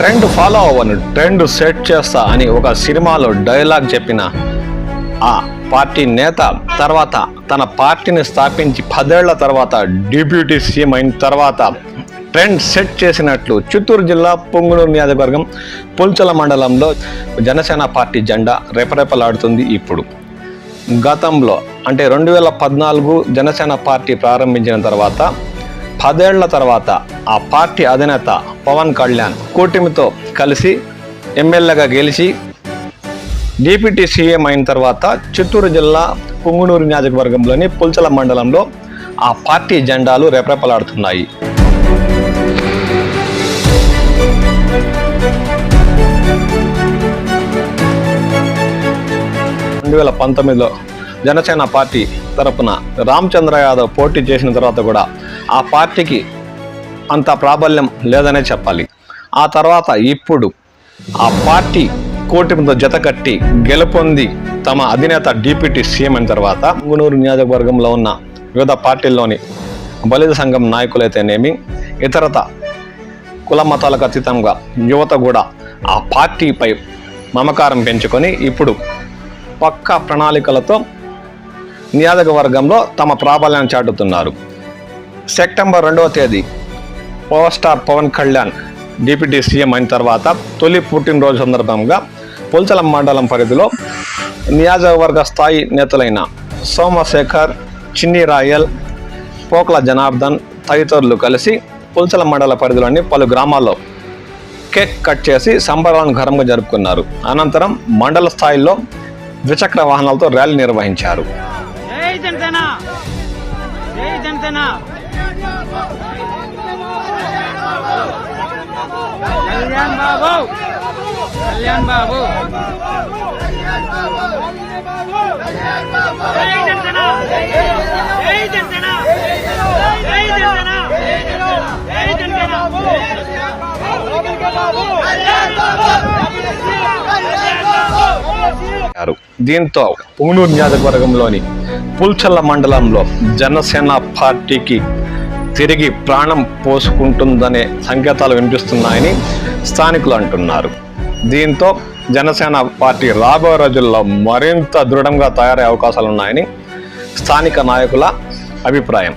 Trend follow అవ్వను trend set చేస్తా అని ఒక సినిమాలో డైలాగ్ చెప్పిన ఆ పార్టీ నేత తర్వాత తన పార్టీని స్థాపించి పదేళ్ళ తర్వాత డిప్యూటీ సీఎం అయిన తర్వాత ట్రెండ్ సెట్ చేసినట్లు చిత్తూరు జిల్లా పొంగునూరు నియోజకవర్గం పుల్చల మండలంలో జనసేన పార్టీ జెండా రెపరెపలాడుతుంది ఇప్పుడు. గతంలో అంటే రెండు వేల పద్నాలుగు జనసేన పార్టీ ప్రారంభించిన తర్వాత పదేళ్ళ తర్వాత ఆ పార్టీ అధినేత పవన్ కళ్యాణ్ కూటమితో కలిసి ఎమ్మెల్యేగా గెలిచి డిప్యూటీ సీఎం అయిన తర్వాత చిత్తూరు జిల్లా పుంగునూరు నియోజకవర్గంలోని పుల్చల మండలంలో ఆ పార్టీ జెండాలు రెపరెపలాడుతున్నాయి. రెండు వేల పంతొమ్మిదిలో జనసేన పార్టీ తరపున రామచంద్ర యాదవ్ పోటీ చేసిన తర్వాత కూడా ఆ పార్టీకి అంత ప్రాబల్యం లేదనే చెప్పాలి. ఆ తర్వాత ఇప్పుడు ఆ పార్టీ కూటమితో జతకట్టి గెలుపొంది తమ అధినేత డిప్యూటీ సీఎం అయిన తర్వాత గునూరు నియోజకవర్గంలో ఉన్న వివిధ పార్టీల్లోని బలిద సంఘం నాయకులైతేనేమి ఇతరత కుల మతాలకు అతీతంగా యువత కూడా ఆ పార్టీపై మమకారం పెంచుకొని ఇప్పుడు పక్కా ప్రణాళికలతో నియోజకవర్గంలో తమ ప్రాబల్యాన్ని చాటుతున్నారు. సెప్టెంబర్ రెండవ తేదీ power star Pawan Kalyan deputy CM అయిన తర్వాత తొలి పుట్టినరోజు సందర్భంగా పుల్చల మండలం పరిధిలో నియోజకవర్గ స్థాయి నేతలైన సోమశేఖర్ చిన్ని రాయల్ పోకల జనార్దన్ తదితరులు కలిసి పుల్చల మండల పరిధిలోని పలు గ్రామాల్లో కేక్ కట్ చేసి సంబరాలను ఘనంగా జరుపుకున్నారు. అనంతరం మండల స్థాయిలో ద్విచక్ర వాహనాలతో ర్యాలీ నిర్వహించారు. జై జనసేన. జై జనసేన. కళ్యాణ్ బాబు. కళ్యాణ్ బాబు. జై జనసేన. జై జనసేన. జై జనసేన. జై జనసేన. దీంతో పుంగనూరు నియోజకవర్గంలోని పుల్చల్ల మండలంలో జనసేన పార్టీకి తిరిగి ప్రాణం పోసుకుంటుందనే సంకేతాలు వినిపిస్తున్నాయని స్థానికులు అంటున్నారు. దీంతో జనసేన పార్టీ రాబోయే రోజుల్లో మరింత దృఢంగా తయారయ్యే అవకాశాలు ఉన్నాయని స్థానిక నాయకుల అభిప్రాయం.